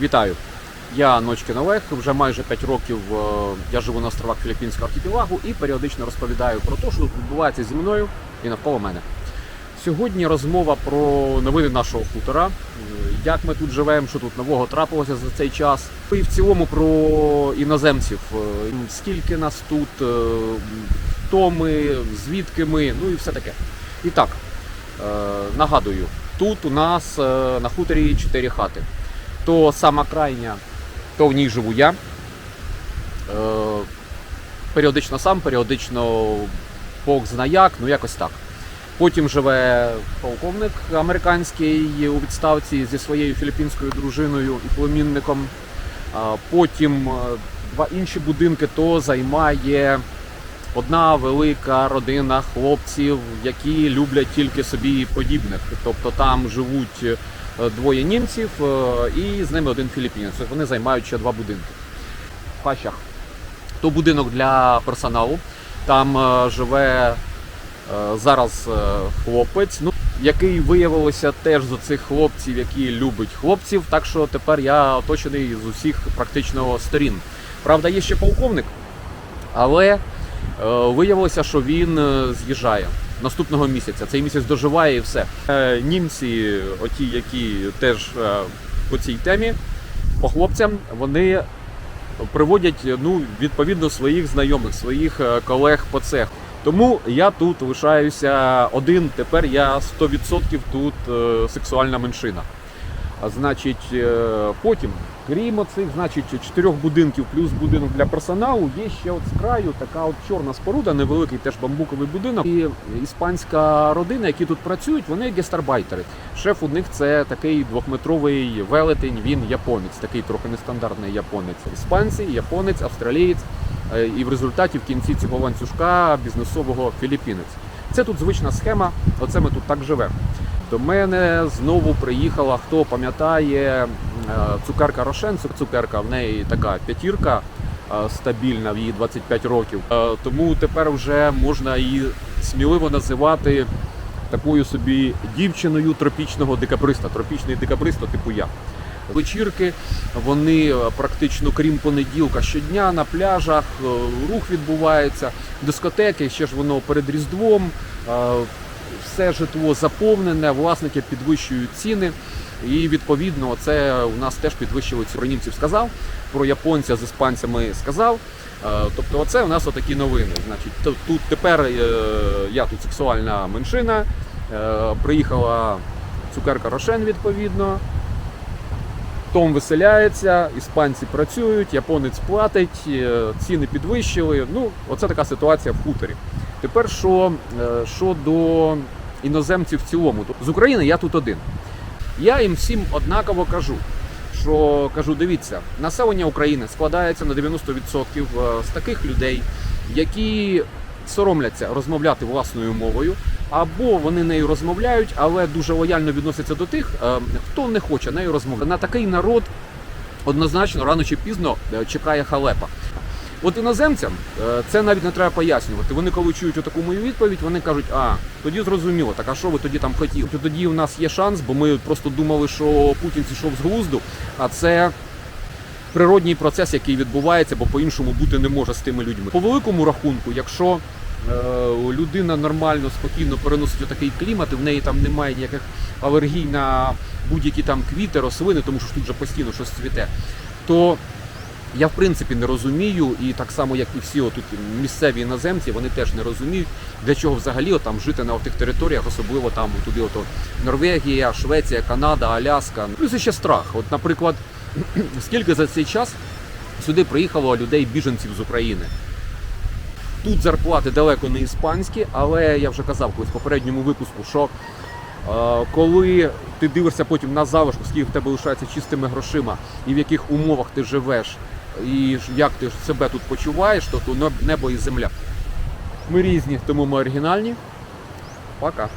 Вітаю! Я Ночкин Олег. Вже майже 5 років е, я живу на островах Філіппінського архіпелагу і періодично розповідаю про те, що відбувається зі мною і навколо мене. Сьогодні розмова про новини нашого хутора, е, як ми тут живемо, що тут нового трапилося за цей час. І в цілому про іноземців. Е, Скільки нас тут, хто ми, звідки ми, ну і все таке. І так, нагадую, тут у нас на хуторі 4 хати. То сама крайня, то в ній живу я. Е, періодично сам, періодично Бог зна як, ну якось так. Потім живе полковник американський у відставці зі своєю філіппінською дружиною і племінником. Потім е, два інші будинки то займає одна велика родина хлопців, які люблять тільки собі подібних. Тобто там живуть е, двоє німців е, і з ними один філіппінець. Вони займають ще два будинки. В хащах. То будинок для персоналу. Там е, живе е, зараз е, хлопець, ну, який виявилося теж з оцих хлопців, які любить хлопців. Так що тепер я оточений з усіх практично сторін. Правда, є ще полковник, але е, виявилося, що він е, з'їжджає наступного місяця. Цей місяць доживає і все. Е, Німці, оті, які теж е, по цій темі, по хлопцям, вони приводять ну, відповідно своїх знайомих, своїх е, колег по цеху. Тому я тут лишаюся один. Тепер я 100% тут сексуальна меншина. А значить, потім, крім оцих, значить, чотирьох будинків плюс будинок для персоналу, є ще от з краю така от чорна споруда, невеликий теж бамбуковий будинок. І іспанська родина, які тут працюють, вони гестарбайтери. Шеф у них це такий двохметровий велетень, він японець, такий трохи нестандартний японець. Іспанці, японець, австралієць. Е, І в результаті в кінці цього ланцюжка бізнесового філіппінець. Це тут звична схема, оце ми тут так живемо. До мене знову приїхала, хто пам'ятає, цукерка Рошен. Цукерка в неї така п'ятірка е, стабільна, в її 25 років. Е, Тому тепер вже можна її сміливо називати такою собі дівчиною тропічного декабриста. Тропічний декабрист, то типу я. Вечірки вони е, практично крім понеділка щодня на пляжах, е, рух відбувається, дискотеки, ще ж воно перед Різдвом. Все житло заповнене, власники підвищують ціни. І відповідно це у нас теж підвищили ціну. Про німців сказав, про японця з іспанцями сказав. Е, Тобто, оце у нас отакі новини. Значить, тут тепер е, я тут сексуальна меншина. е, Приїхала цукерка Рошен, відповідно. Том виселяється, іспанці працюють, японець платить, ціни підвищили. Ну, оце така ситуація в хуторі. Тепер що е, щодо іноземців в цілому, з України я тут один. Я їм всім однаково кажу, що кажу, дивіться, населення України складається на 90% з таких людей, які соромляться розмовляти власною мовою, або вони нею розмовляють, але дуже лояльно відносяться до тих, е, хто не хоче нею розмовляти. На такий народ однозначно рано чи пізно е, чекає халепа. От іноземцям е, це навіть не треба пояснювати. Вони коли чують таку мою відповідь, вони кажуть, а тоді зрозуміло, так а що ви тоді там хотіли? Тоді у нас є шанс, бо ми просто думали, що Путін зійшов з глузду, а це природній процес, який відбувається, бо по-іншому бути не може з тими людьми. По великому рахунку, якщо е, людина нормально, спокійно переносить такий клімат, і в неї там немає ніяких алергій на будь-які там квіти, рослини, тому що тут же постійно щось цвіте, то я в принципі не розумію, і так само, як і всі отут місцеві іноземці, вони теж не розуміють, для чого взагалі там жити на тих територіях, особливо там туди, ото Норвегія, Швеція, Канада, Аляска. Плюс ще страх. От, наприклад, скільки за цей час сюди приїхало людей біженців з України. Тут зарплати далеко не іспанські, але я вже казав колись в попередньому випуску, що е, коли ти дивишся потім на залишку, скільки в тебе лишається чистими грошима, і в яких умовах ти живеш, і як ти себе тут почуваєш, то, то небо і земля. Ми різні, тому ми оригінальні. Пока.